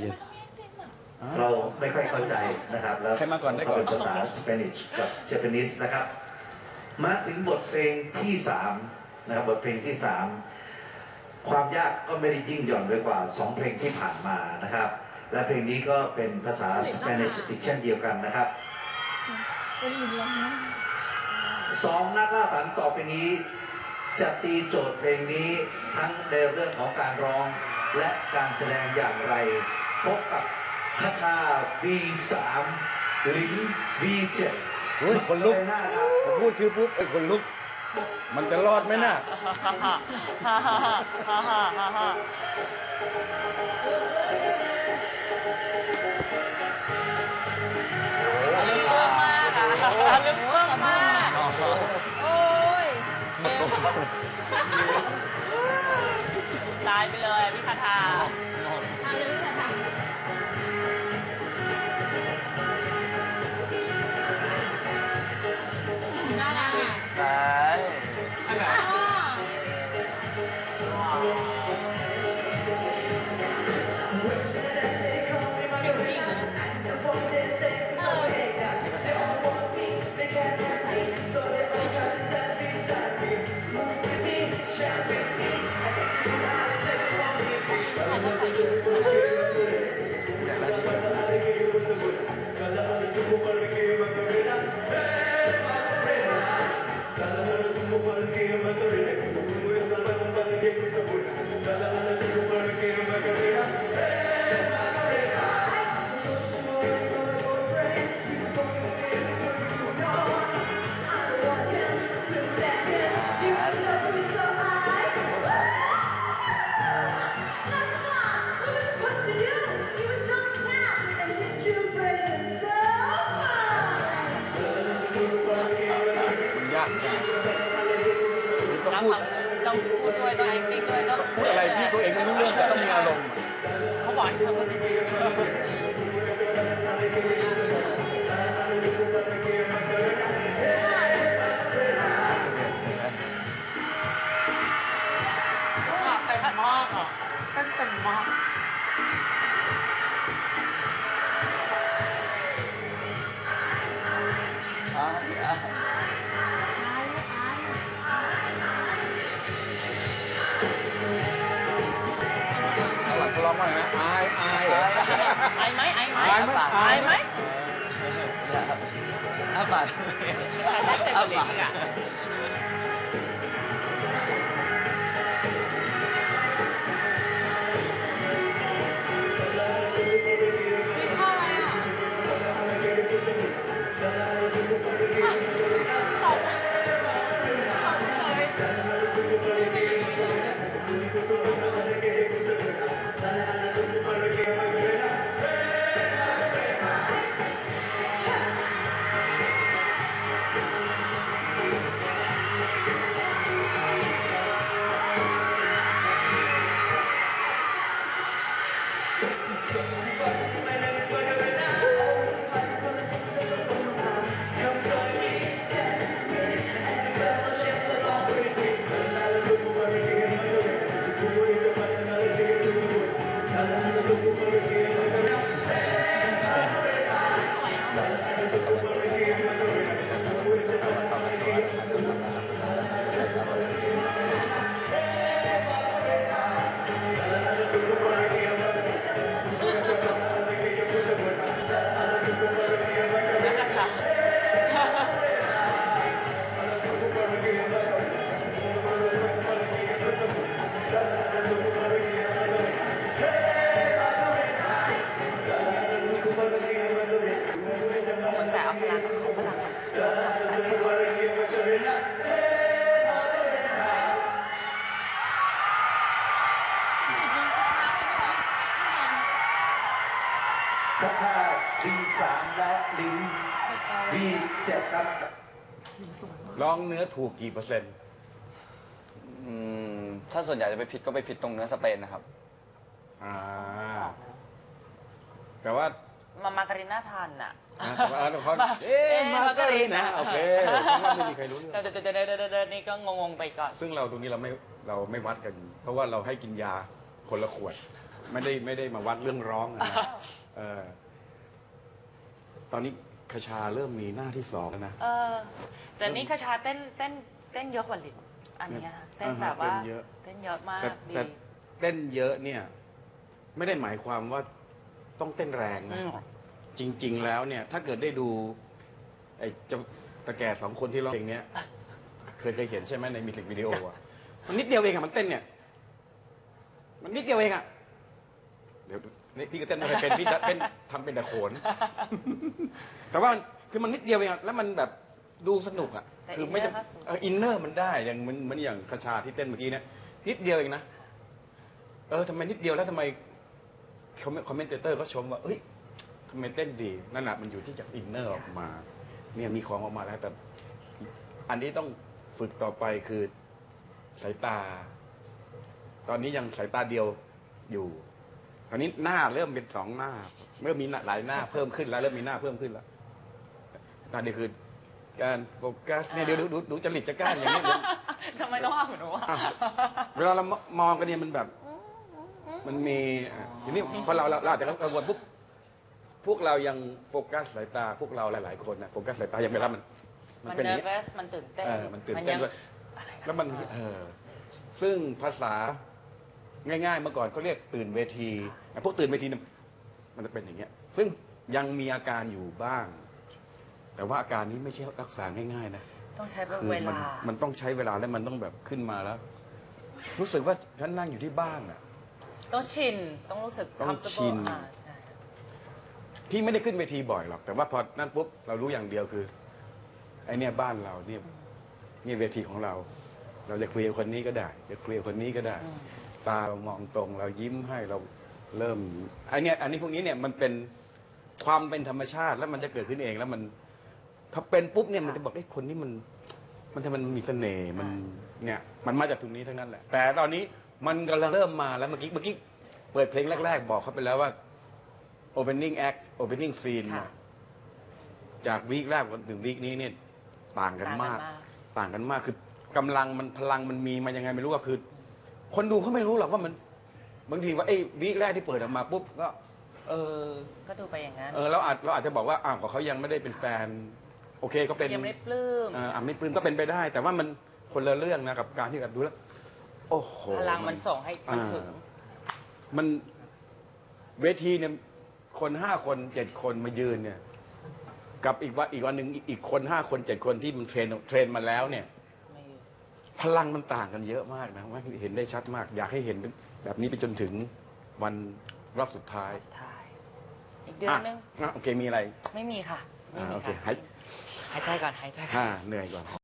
เย็นเราไม่ค่อยเข้าใจนะครับ แล้วใครมาก่อนได้ก่อนเป็นภาษาสเปนิชกับเจแปนิสนะครับ มาถึงบทเพลงที่สามนะครับบทเพลงที่สามความยากก็ไม่ได้ยิ่งหย่อนไปกว่าสองเพลงที่ผ่านมานะครับ และเพลงนี้ก็เป็นภาษาสเปนิชอีกเช่นเดียวกันนะครับสองนักล่าฝันต่อไปนี้ จะตีโจทย์เพลงนี้ทั้งในเรื่องของการร้องและการแสดงอย่างไร พบกับคาชา V3 ลิง V7 เฮ้ยคนลุกผมพูดชื่อปุ๊บไอ้คนลุก มันจะรอดไหมน่ะ ลึกเบื้องมากอะลึกเบื้องมาก โอ้ย Bye. Thank you. Ah, abaixo. V7 ครับร้องเนื้อถูกกี่เปอร์เซ็นต์อืมถ้าส่วนใหญ่จะไปผิดก็ไปผิดตรงเนื้อสเปนนะครับ อ่า แต่ว่ามามาการิน่าทันอะอะแต่ว่าเขาเอ๊ะมาการิน่าโอเคผมว่าไม่มีใครรู้เรื่องเดี๋ยวเดี๋ยวเดี๋ยวเดี๋ยวเดี๋ยวนี่ก็งงๆไปก่อน ซึ่งเราตรงนี้เราไม่เราไม่วัดกัน เพราะว่าเราให้กินยาคนละขวด ไม่ได้ไม่ได้มาวัดเรื่องร้องอะนะเออตอนนี้ คชาเริ่มมีหน้าที่สองแล้วนะ เออ แต่นี่คชาเต้นเต้นเต้นเยอะกว่าลินอันเนี้ยเต้นแบบว่าเต้นเยอะ เต้นเยอะมากแต่ดีแต่เต้นเยอะเนี่ย ไม่ได้หมายความว่าต้องเต้นแรงอืนะมจริง ๆ แล้วเนี่ย ถ้าเกิดได้ดู ไอ้เจ้าตะแก่สองคนที่ร้องเพลงเนี้ย เคยเคยเห็นใช่ไหมในมิวสิกวิดีโออะ มันนิดเดียวเองอะมันเต้นเนี่ย มันนิดเดียวเองอะเดี๋ยว นี่พี่ก็เต้นไม่เคยเป็นพี่เต้นทำเป็นแต่โขน แต่ว่ามันคือมันนิดเดียวเองอะแล้วมันแบบดูสนุกอะแต่คืไม่ inner จำก็สูงเอออินเนอร์มันได้อย่างเหมันเหมันอย่างคชาที่เต้นเมื่อกี้เนี่ยนิดเดียวเองนะเออทำไมนิดเดียวแล้วทำไมคอมเมนเตอร์ก็ชมว่าเอ้ยทำไมเต้นดีนั่นแหละมันอยู่ที่จากอินเนอร์ออกมา เนี่ยมีของออกมาแล้วแต่ อันนี้ต้องฝึกต่อไปคือสายตา ตอนนี้ยังสายตาเดียวอยู่ ตอนนี้หน้าเริ่มเป็นสองหน้า เริ่มมีหลายหน้าเพิ่มขึ้นแล้วเริ่มมีหน้าเพิ่มขึ้นแล้วตาเดียวคือการโฟกัสเนี่ยเดี๋ยวดูดูดูจริตจะกล้านอย่างนี้เดี๋ยวทำไมต้องเอาหนูอะอ้าวเวลาเรามองกันเนี่ยมันแบบ มันมีอะทีนี้พอเราเราเราอาจจะกังวลปุ๊บพวกเรายังโฟกัสสายตาพวกเราหลาย ๆ คนนะโฟกัสสายตายังไม่รับมันมัมันเป็นอเนย่างเวนี้สมันตื่นเต้นเออมันตื่นเต้นยังด้วยอะไรแล้วมันเออซึ่งภาษา ง่ายๆเมื่อก่อนเขาเรียกตื่นเวทีไอ้พวกตื่นเวทีเนี่ยมันจะเป็นอย่างเงี้ย ซึ่งยังมีอาการอยู่บ้าง แต่ว่าอาการนี้ไม่ใช่รักษาง่ายๆนะต้องใช้คือเวมันลา มันต้องใช้เวลาแล้วมันต้องแบบขึ้นมาแล้ว รู้สึกว่าฉันนั่งอยู่ที่บ้านอะต้องชินต้องรู้สึกต้อง comfortable ชินอ่าใช่พี่ไม่ได้ขึ้นเวทีบ่อยหรอก แต่ว่าพอนั่นปุ๊บเรารู้อย่างเดียวคือไอเนี่ยบ้านเราเนี่ยนี่เวทีของเรา เราจะคุยกับคนนี้ก็ได้ จะคุยกับคนนี้ก็ได้อืม ตาเรามองตรงเรายิ้มให้เราเริ่มไอเนี่ยอันนี้พวกนี้เนี่ยมันเป็นความเป็นธรรมชาติแล้วมันจะเกิดขึ้นเองแล้วมันถ้าเป็นปุ๊บเนี่ยมันจะบอกไอ้ยคนนี้มัน มันจะมันมีเสน่ห์มันเนี่ย มันมาจากตรงนี้ทั้งนั้นแหละ แต่ตอนนี้มันกำลังเริ่มมาแล้วเมื่อกี้เมื่อกี้เปิดเพลงแรก ๆ บอกเขาไปแล้วว่า opening act opening scene ค่ะเนี่ยจากวีคแรกถึงวีคนี้เนี่ยต่างกันต่างกันมากมาก ต่างกันมากคือกำลังมันพลังมันมีมายังไงไม่รู้อะคือ คนดูเขาไม่รู้หรอกว่ามันบางทีว่าไอ้วีคแรกที่เปิดออกมาปุ๊บก็ เออ ก็ดูไปอย่างนั้น เออเราอาจเราอาจจะบอกว่าอ้าวก็เขายังไม่ได้เป็นแฟน โอเคก็เป็นยังไม่ได้ปลื้มเอ่ออะไม่ปลื้มก็เป็นไปได้ แต่ว่ามันคนละเรื่องนะกับการที่แบบดูแล้ว โอ้โหพลังมันส่งให้มันอ่าถึง มันเวทีเนี่ยคนห้าคนเจ็ดคนมายืนเนี่ย กับอีกวันอีกวันหนึ่งอีกคนห้าคนเจ็ดคนที่มันเทรนเทรนมาแล้วเนี่ยไม่ พลังมันต่างกันเยอะมากนะว่าเห็นได้ชัดมาก อยากให้เห็นแบบนี้ไปจนถึงวันรอบสุดท้ายถ่ายอีกเดือนนึงอะโอเคมีอะไรไม่มีค่ะไม่อ่ามีโอเคค่ะหายหายใจก่อนหายใจก่อน อ่าเหนื่อยก่อน